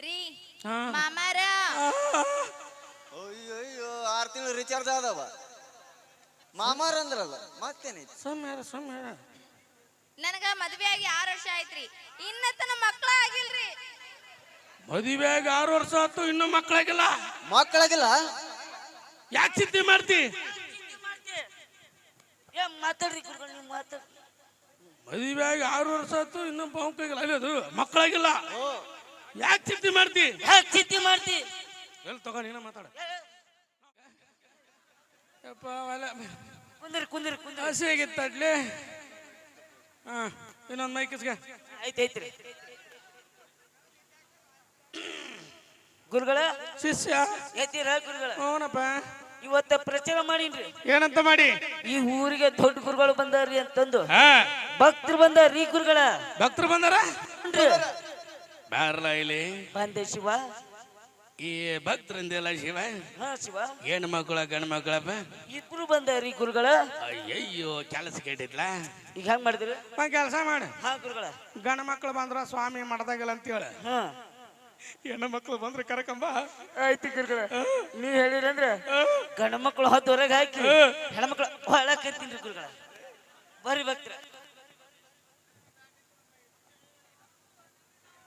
ರೀ. ಹಾ. ಮಾಮಾರ. ಅಯ್ಯೋ ಅಯ್ಯೋ ಆರು ತಿಂಗಳು ರಿಚಾರ್ಜ್ ಆದವ. ಮಾಮಾರ್ ಅಂದ್ರಲ್ಲ ಮತ್ತೇನೈತಿ? ಸುಮ್ಮನೆ ಸುಮ್ಮನೆ ನನಗ ಮದ್ವೆ ಆಗಿ ಆರು ವರ್ಷ ಆಯ್ತ್ರಿ. ಇನ್ನ ತನ ಮಕ್ಳ ಆಗಿಲ್ರಿ. ಮದುವೆಯಾಗಿ ಆರು ವರ್ಷ ಆಯ್ತು ಇನ್ನೂ ಮಕ್ಕಳಾಗಿಲ್ಲ ಮಕ್ಕಳಾಗಿಲ್ಲ ಯಾಕೆ ಚಿಂತೆ ಮಾಡ್ತಿ? ಏ ಮಾತಾಡ್ರಿ ಗುರುಗಳು ನೀವು ಮಾತಾಡ್ರಿ. ಮದುವೆಯಾಗ ಆರು ವರ್ಷ ಆಯ್ತು ಇನ್ನೂ ಬಾವುಕಾಗಿಲ್ಲ. ಅದು ಮಕ್ಕಳಾಗಿಲ್ಲ ಯಾಕೆ ಚಿಂತೆ ಮಾಡ್ತಿ? ಯಾಕೆ ಚಿಂತೆ ಮಾಡ್ತಿ? ಎಲ್ಲಿ ತಗೋ ನೀನ ಮಾತಾಡ. ಯಪ್ಪ ಅವೆಲ್ಲ. ಕುಂದಿರಿ ಕುಂದ್ರಿ ಕುಂದ್ರಿ. ಹಸಿ ಆಗಿತ್ತಡ್ಲಿ ಹಾ ಇನ್ನೊಂದು ಮೈಕಿಸ್ಗ ಐತೆ ಐತ್ರಿ ಗುರುಗಳ ಶಿಷ್ಯ. ಎತ್ತೀರ ಗುರುಗಳ? ಹ್ಞೂನಪ್ಪ. ಇವತ್ತ ಪ್ರಚಾರ ಮಾಡೀನ್ರಿ. ಏನಂತ ಮಾಡಿ? ಈ ಊರಿಗೆ ದೊಡ್ಡ ಗುರುಗಳು ಬಂದಾರ್ರಿ ಅಂತಂದು. ಹಾ. ಭಕ್ತರು ಬಂದಾರ್ರಿ ಗುರುಗಳ. ಭಕ್ತರು ಬಂದಾರ? ಬಾರಲ್ಲ ಇಲ್ಲಿ. ಬಂದೆ ಶಿವ. ಈ ಭಕ್ತರಿಂದೆಲ್ಲ ಶಿವ? ಹಾ ಶಿವ. ಹೆಣ್ಣು ಮಕ್ಕಳ ಗಂಡು ಮಕ್ಕಳಪ್ಪ ಇಬ್ರು ಬಂದ್ರಿ ಗುರುಗಳ. ಅಯ್ಯಯ್ಯೋ ಕೆಲಸ ಕೇಟಿದ್ಲ ಈಗ ಹೆಂಗ್ ಮಾಡಿದ್ರಿ? ಕೆಲಸ ಮಾಡಿ. ಹಾ ಗುರುಗಳ. ಗಂಡು ಮಕ್ಕಳು ಬಂದ್ರ ಸ್ವಾಮಿ ಮಾಡ್ದಾಗಲ್ಲ ಅಂತ ಹೇಳ ಹಾ. ಹೆಣ್ಣು ಮಕ್ಕಳು ಬಂದ್ರೆ ಕರಕಂಬ? ಆಯ್ತು ಗುರುಗಳ. ನೀವ್ ಹೇಳಿರಂದ್ರೆ ಗಂಡು ಮಕ್ಕಳು ಹೊತ್ತು ಹೊರಗೆ ಹಾಕಿ ಹೆಣ್ಮಕ್ಳು ಒಳಗ್ ಕತ್ತೀನಿ ಗುರುಗಳ. ಬರ್ರಿ ಭಕ್ತರ.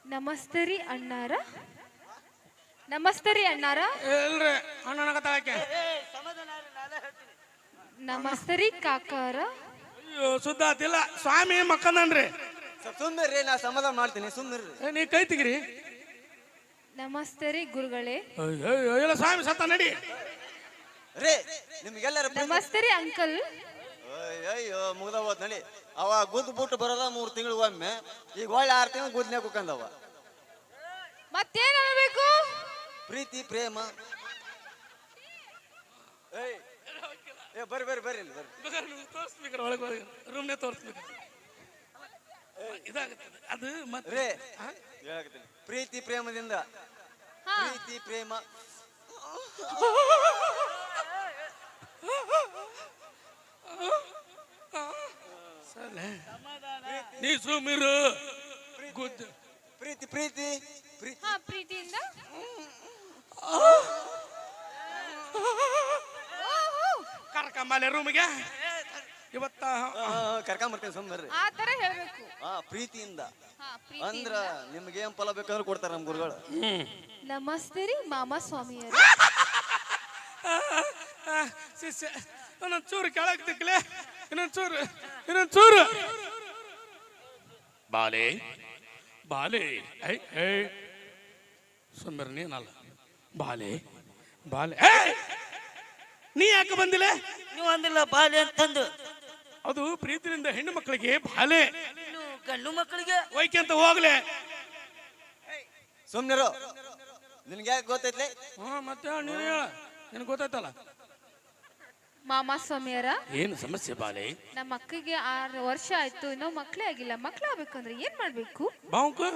ನಮಸ್ತೆ ರೀ ಅಣ್ಣಾರ. ನಮಸ್ತರಿ ರೀ ಅಣ್ಣಾರ. ಇಲ್ರಿ ಅಣ್ಣನ ತಳಕ್ಕೆ ನಮಸ್ತೆ ರೀ ಕಾಕಾರ. ಅಯ್ಯೋ ಸುದ್ದ ಆತಿಲ್ಲ. ಸ್ವಾಮಿ ಮಕ್ಕಂದನ್ರಿ. ಸ್ವಲ್ಪ ಸುಮ್ಮಿರ್ರಿ ನಾ ಸಮಾಧಾನ ಮಾಡ್ತೀನಿ ಸುಮ್ಮಿರ್ರಿ ಏ, ನೀ ಕೈ ತೆಗಿರಿ. ನಮಸ್ತರಿ ರೀ ಗುರುಗಳೇ. ಅಯ್ಯೋ ಇಲ್ಲ ಸ್ವಾಮಿ ಸತ್ತ ನಡಿ. ರೇ ನಿಮ್ಗೆಲ್ಲರ ನಮಸ್ತೆ ರೀ ಅಂಕಲ್. ಅಯ್ಯೋ ಮುಗ್ದ ಹೋದ್ ನಡಿ. ಅವ ಗುದ್ ಬಿಟ್ಟು ಬರೋದ ಮೂರು ತಿಂಗಳು ಒಮ್ಮೆ. ಈಗ ಒಳ್ಳೆ ಆರು ತಿಂಗಳು ಗುದ್ನ್ಯಾಗ ಕುಕ್ಕಂದವ ಮತ್ತೇನ್ ಹೇಳ್ಬೇಕು? ಪ್ರೀತಿ ಪ್ರೇಮ. ಏಯ್ ಏ ಬರ್ರಿ ಬರ್ರಿ ಬರ್ರಿ ಇಲ್ಲಿ ಬರ್ರಿ. ತೋರಿಸ್ಬೇಕ್ರ ಒಳಗೆ ಹೋಗಿ. ರೂಮ್ನೇ ತೋರಿಸ್ಬೇಕು ಇದಾಗುತ್ತದೆ ಅದು. ಮತ್ತೆ ರೇ ಹೇಳಕತ್ತೀನಿ. ಪ್ರೀತಿ ಪ್ರೇಮದಿಂದ. ಹಾ. ಪ್ರೀತಿ ಪ್ರೇಮ. ನೀ ಸುಮಿರು ಗುದ್ದು. ಪ್ರೀತಿ ಪ್ರೀತಿ. ಪ್ರೀತಿ ಹಾ ಪ್ರೀತಿಯಿಂದ? ಕರ್ಕಂಬಲೆ ರೂಮಿಗೆ. ಇವತ್ತ ಕರ್ಕೊಂಬರ್ತೀನಿ ಸುಮ್ಮನೆ ಆ ತರ ಹೇಳ್ಬೇಕು. ಹಾ ಪ್ರೀತಿಯಿಂದ. ಅಂದ್ರ ನಿಮ್ಗೆ ಏನ್ ಫಲ ಬೇಕಂದ್ರೆ ಕೊಡ್ತಾರ ನಮ್ ಗುರುಗಳು. ನಮಸ್ತೆ ರೀ ಮಾಮ ಸ್ವಾಮಿಯರು. ಶಿಷ್ಯ ಚೂರು ಕೆಳಗೆ ದಿಕ್ಕಲೆ ಇನ್ನೊಂದು ಚೂರು ಇನ್ನೊಂದು ಚೂರು ಬಾಲೆ. ಬಾಲೆ. ಐ ಐ ಸುಮ್ಮನೆ ನೀನಲ್ಲ. ಬಾಲೆ. ಬಾಲೆ! ನೀ ಯಾಕೆ ಬಂದಿಲ್ಲ? ನೀವು ಅಂದಿಲ್ಲ ಬಾಲ್ಯ ಅಂತಂದು. ಅದು ಪ್ರೀತಿಯಿಂದ ಹೆಣ್ಣು ಮಕ್ಕಳಿಗೆ ಬಾಲೆ. ಇನ್ನು ಗಂಡು ಮಕ್ಕಳಿಗೆ? ವೈಕ್ಯಂತ ಹೋಗ್ಲೆ. ಸುಮ್ನಿರೋ. ನಿನ್ಗೆ ಯಾಕೆ ಗೊತ್ತೈತ್ಲೆ? ಹ್ಞೂ ಮತ್ತೆ ನೀನು ಹೇಳ. ನಿನಗೆ ಗೊತ್ತಾಯ್ತಲ್ಲ. ಮಾಮ ಸ್ವಾಮಿಯರ? ಏನು ಸಮಸ್ಯೆ ಬಾಲೆ? ನಮ್ಮ ಅಕ್ಕಿಗೆ ಆರು ವರ್ಷ ಆಯ್ತು ಇನ್ನೂ ಮಕ್ಕಳೇ ಆಗಿಲ್ಲ. ಮಕ್ಳಾಗ್ಬೇಕಂದ್ರೆ ಏನ್ ಮಾಡ್ಬೇಕು? ಬಾಂಕು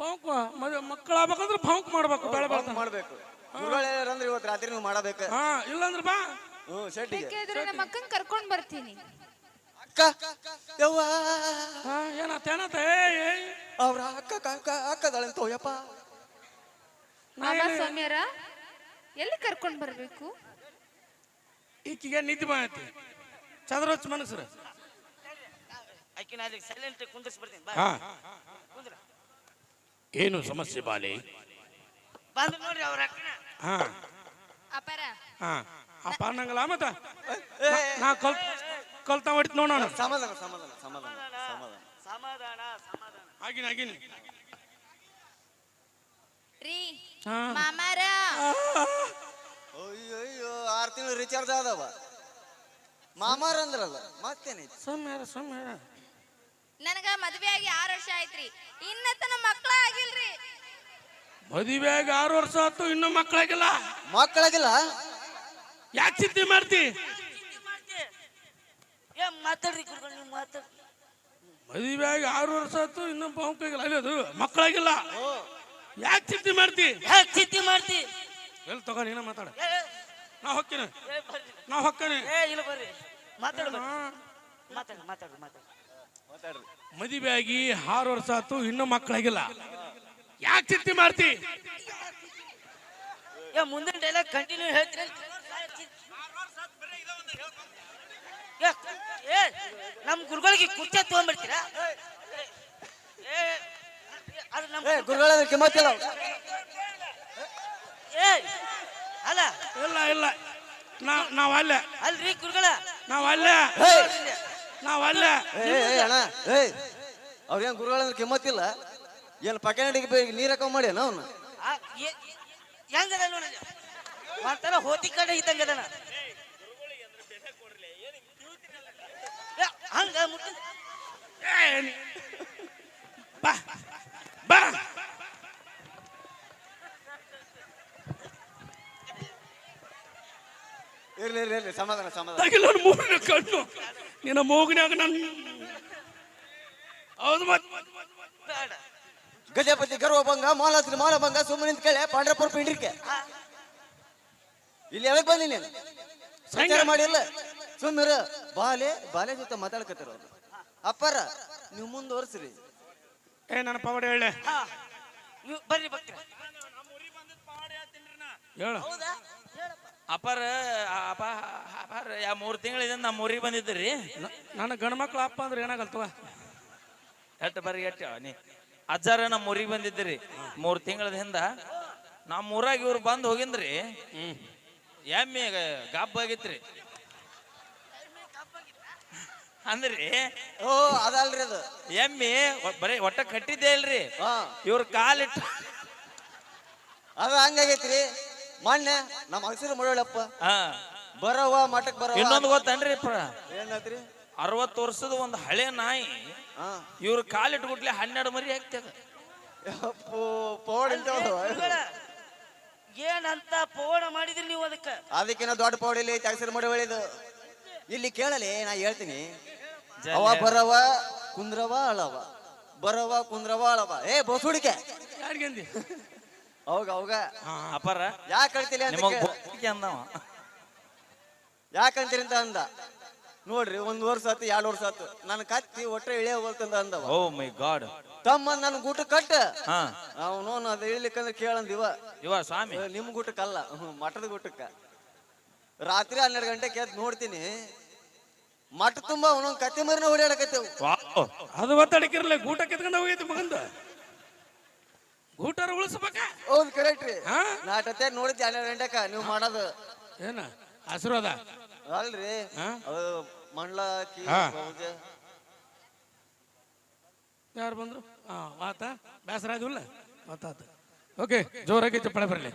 ಬಾಂಕು ಮದುವೆ ಮಕ್ಕಳಾಗ್ಬೇಕಂದ್ರೆ ಬಾಂಕ್ ಮಾಡ್ಬೇಕು ಬೆಳೆ ಬೆಳ್ತಾನೆ ಮಾಡ್ಬೇಕು. ಅಂದ್ರೆ ಇವತ್ತು ರಾತ್ರಿ ನೀವು ಮಾಡಬೇಕು. ಹಾ ಇಲ್ಲಾಂದ್ರೆ ಬಾ. ಹ್ಞೂ ಶೆಟ್ಟಿಗೆ. ಬೇಕಿದ್ರೆ ನಮ್ಮ ಅಕ್ಕನ್ ಕರ್ಕೊಂಡ್ ಬರ್ತೀನಿ. ಅಕ್ಕ ಯವ್ವ. ಹಾ ಏನಾತ ಏನಾತ ಏ ಅವ್ರ ಅಕ್ಕ ಅಕ್ಕ ಅಕ್ಕದಳಂತ ಯಪ್ಪ ಮಾಮ ಸ್ವಾಮಿಯರ ಎಲ್ಲಿ ಕರ್ಕೊಂಡ್ ಬರ್ಬೇಕು? ಈಕಿಗೆ ನಿದ್ದೆ ಮಾಡೈತಿ ಚಂದ್ರೋಚ್ ಮನಸ್ಸರು. ಆಕಿನ ಅಲ್ಲಿ ಸೈಲೆಂಟ್ ಕುಂದಿಸ್ ಬರ್ತೀನಿ ಬಾ. ಹಾ. ಕುಂದ್ರ. ಏನು ಸಮಸ್ಯೆ ಬಾಲಿ? ಬಂದ್ ನೋಡ್ರಿ ಅವ್ರ ಅಕ್ಕನ. ಹಾ. ಅಪಾರ ಹಾ. ಅಪ್ಪ ಅನ್ನಂಗಲ್ಲ ಮತ್ತ? ನಾ ಕಲ್ ಕಲ್ತಾ ಹೊಡಿತ್ ನೋಡೋಣ ಸಮಾಧಾನ ಸಮಾಧಾನ ಸಮಾಧಾನ ಸಮಾಧಾನ ಸಮಾಧಾನ. ಸಮಾಧಾನ ಆಗಿನ ಆಗಿನ ರೀ ಮಾಮಾರ. ತಿಂಗಳು ರಿಚಾರ್ಜ್ ಆದವ. ಮಾಮಾರ ಅಂದ್ರಲ್ಲ ಮತ್ತೇನೈತಿ? ನನಗ ಮದ್ವೆ ಆಗಿ ಆರು ವರ್ಷ ಆಯ್ತ್ರಿ. ಇನ್ನ ತನ ಮಕ್ಳ ಆಗಿಲ್ರಿ. ಆಗಿ ಆರು ವರ್ಷ ಆಯ್ತು ಇನ್ನೂ ಮಕ್ಕಳಾಗಿಲ್ಲ ಮಕ್ಕಳಾಗಿಲ್ಲ ಯಾಕೆ ಚಿಂತೆ ಮಾಡ್ತಿ? ಏ ಮಾತಾಡ್ರಿ ಗುರುಗಳು ನೀವು ಮದುವೆಯಾಗ ಆರು ವರ್ಷ ಆಯ್ತು ಇನ್ನೂ ಬಾಂಕಾಗಿಲ್ಲ ಅದು ಮಕ್ಕಳಾಗಿಲ್ಲ ಯಾಕೆ ಚಿಂತೆ ಮಾಡ್ತಿ? ಯಾಕೆ ಚಿಂತೆ ಮಾಡ್ತಿ? ಎಲ್ಲಿ ತಗೋ ನೀನ ಮಾತಾಡ. ನಾ ಹೊಕ್ಕಿನ. ಏ, ಬರ್ರಿ. ನಾ ಹೊಕ್ಕನೆ. ಏ ಇಲ್ಲ ಬರ್ರಿ. ಮಾತಾಡು ಬರ್ರಿ. ಮಾತಾಡು ಮಾತಾಡು ಮಾತಾಡು. ಮಾತಾಡ್ರಿ ಮದುವೆಯಾಗಿ ಆರು ವರ್ಷ ಆತು ಇನ್ನೂ ಮಕ್ಕಳಾಗಿಲ್ಲ. ಯಾಕೆ ಚಿಂತೆ ಮಾಡ್ತಿ? ಏ ಮುಂದಿನ ಡೈಲಾಗ್ ಕಂಟಿನ್ಯೂ ಹೇಳ್ತೀನಿ ಏ ನಮ್ಮ ಗುರುಗಳಿಗೆ ಕುರ್ಚಿ ತಗೊಂಡ್ಬಿಡ್ತೀರಾ ಅದು ನಮ್ಮ ಗುರುಗಳ ಕಿಮ್ಮತ್ತಿಲ್ಲ ಏ ಅಲ್ಲ ಇಲ್ಲ ಇಲ್ಲ ನಾವ್ ನಾವ್ ಅಲ್ಲೇ ಅಲ್ರಿ ಗುರುಗಳ ನಾವ್ ಅಲ್ಲೇ ಏಯ್ ನಾವ್ ಅಲ್ಲೇ ಏ ಏ, ಅಣ್ಣ ಏಯ್ ಅವ್ರೇನ್ ಗುರುಗಳ ಕಿಮ್ಮತ್ತಿಲ್ಲ ಏನ್ ಪಕೆನಡಿಗೆ ನೀರ್ ಹಾಕೊಂಡ್ ಮಾಡಿ ಅವ್ನ ಆ, ಏ- ಹೆಂಗದ ನೋಡಿ ಒಂಥರ ಹೋತಿ ಕಡೆ ಇದ್ದಂಗದನ ಏ, ಹಂಗ ಮುಟ್ಟ ಏ, ನೀ- ಬಾ ಬಾ ಇರ್ಲಿ ಇರ್ಲಿ ಇರ್ಲಿ ಸಮಾಧಾನ ಸಮಾಧಾನ. ನನ್ನ ಮೂಗುನ ಕಣ್ಣು. ನಿನ್ನ ಮೂಗಿನಾಗ ನನ್ ಹೌದು ಮತ್ ಬೇಡ. ಗಜಪತಿ ಗರ್ವಭಂಗ ಮಾಲಾತ್ರಿ ಮಾಲಭಂಗ ಸುಮ್ಮನೆ ನಿಂತ ಕೇಳೆ ಪಾಂಡ್ರಪುರ ಪಿಂಡ್ರಿಕೆ. ಇಲ್ಲಿ ಯಾವಾಗ ಬಂದಿ ನೀನು? ಸಂಚಾರ ಮಾಡಿಲ್ಲ? ಸುಮ್ಮಿರ ಬಾಲೆ ಬಾಲೆ ಜೊತೆ ಮಾತಾಡ್ಕತ್ತಾರ ಅವ್ರು. ಅಪ್ಪಾರ ನೀವು ಮುಂದುವರ್ಸ್ರಿ ಏ ನನ್ನ ಪವಾಡ ಹೇಳೆ ಬರ್ರಿ ಭಕ್ತರ ಹೇಳು. ಹೌದಾ? ಅಪಾರ ಅಪ ಅಪಾರ ಯಾ ಮೂರು ತಿಂಗಳಿಂದ ನಮ್ಮ ಊರಿಗೆ ಬಂದಿದ್ರಿ ನನ್ನ ಗಂಡು ಮಕ್ಳು ಅಪ್ಪ ಅಂದ್ರೆ ಏನಾಗಲ್ತವ? ಎಟ್ಟು ಬರ್ರಿ ಎಟ್ಟು ನೀ ಅಜ್ಜಾರ ನಮ್ಮ ಊರಿಗೆ ಬಂದಿದ್ರಿ ಮೂರು ತಿಂಗಳ ಹಿಂದ ನಮ್ಮ ಊರಾಗ ಇವ್ರು ಬಂದು ಹೋಗಿಂದ್ರಿ. ಎಮ್ಮೆ ಗಾಬ್ ಆಗಿತ್ರಿ. ಅಂದ್ರಿ? ಓ ಅದಲ್ರಿ ಅದು. ಎಮ್ಮಿ ಬರೀ ಒಟ್ಟ ಕಟ್ಟಿದ್ದೇ ಇಲ್ರಿ. ಇವ್ರ ಕಾಲಿಟ್ಟು ಅದ ಹಂಗಾಗೈತ್ರಿ. ಮೊನ್ನೆ ನಮ್ಮ ಹಸಿರು ಮುಳ್ಳಪ್ಪ ಹಾ. ಬರವ ಮಠಕ್ ಬರವ ಇನ್ನೊಂದು ಗೊತ್ತನ್ರಿ ಪ್ರ? ಏನಾತ್ರಿ? ಅರವತ್ತು ವರ್ಷದ ಒಂದು ಹಳೆ ನಾಯಿ ಹಾ. ಇವ್ರ ಕಾಲಿಟ್ಬಿಟ್ಲೆ ಹನ್ನೆರಡು ಮರಿ ಹಾಕ್ತದ ಯಪ್ಪೋ, ಪೌಡ್ ಇಂಥವ್ರು. ಏನಂತ ಪೋಣ ಮಾಡಿದ್ರಿ ನೀವು ಅದಕ್ಕೆ? ಅದಕ್ಕಿನ್ನ ದೊಡ್ಡ ಪೌಡ್ ಇಲ್ಲಿ ಹಸಿರು ಮುಡಿ ಒಳ್ಳೇದು. ಇಲ್ಲಿ ಕೇಳಲಿ ನಾ ಹೇಳ್ತೀನಿ. ಅವ ಬರವ ಕುಂದ್ರವ ಅಳವ ಬರವ ಕುಂದ್ರವ ಅಳವ ಏ ಬೋಸುಡಿಕೆ. ಅವಾಗ ಅವಾಗ ಅಪಾರ. ಯಾಕೆ ಕಳ್ತಿಲ್ಲ ಅಂತ ನಿಮಗ್ ಕೇಳ. ಬೋಕಿಗೆ ಅಂದವ ಯಾಕಂತೀರಿ ಅಂತ ಅಂದ. ನೋಡ್ರಿ ಒಂದ್ ವರ್ಷ ಆತು ಎರಡು ವರ್ಷ ಆತು. ನನ್ನ ಕತ್ತಿ ಒಟ್ಟರೆ ಇಳಿಯ ಹೋಗ್ತಂದ ಅಂದವ. Oh my god. ತಮ್ಮ ನನ್ ಗೂಟ ಕಟ್ಟ. ಹಾ. ಅವನು ಅದ ಇಳಿಲಿಕ್ಕಂದ್ರೆ ಕೇಳಂದ ಇವ. ಸ್ವಾಮಿ. ಏ, ನಿಮ್ ಗೂಟಕ್ಕಲ್ಲ ಹ್ಮ್, ಮಠದ ಗೂಟಕ್ಕ ರಾತ್ರಿ ಹನ್ನೆರಡು ಗಂಟೆಗೆ ಎದ್ದು ನೋಡ್ತೀನಿ. ಮಠ ತುಂಬಾ ಅವನೊಂದ್ ಕತ್ತಿ ಮರಿನ ಓಡಾಡಕತ್ತೇವು. ವಾವ್. ಅದು ಒತ್ತಡಕ್ಕಿರಲ್ಲ ಗೂಟ ಕಿತ್ಕೊಂಡು ಹೋಗೈತಿ ಮಗಂದ. ಗೂಟರ ಉಳಿಸ್ಬೇಕ? ಹೌದು ಕರೆಕ್ಟ್ ರೀ. ಹಾ? ನಾಟತ್ತೆ ನೋಡಿದ್ದೆ ಹನ್ನೆರಡು ಗಂಟೆಕ ನೀವು ಮಾಡೋದು. ಏನ? ಆಶೀರ್ವಾದ ಅಲ್ರಿ. ಹಾ? ಅದು ಮಂಡ್ಲ ಹಾಕಿ ಹಾ. ಯಾರು ಬಂದ್ರು? ಹಾ ಆತ? ಬೇಸರ ಆಗಿಲ್ಲ? ಆತಾತ ಓಕೆ ಜೋರಾಗಿ ಚಪ್ಪಳೆ ಬರಲಿ.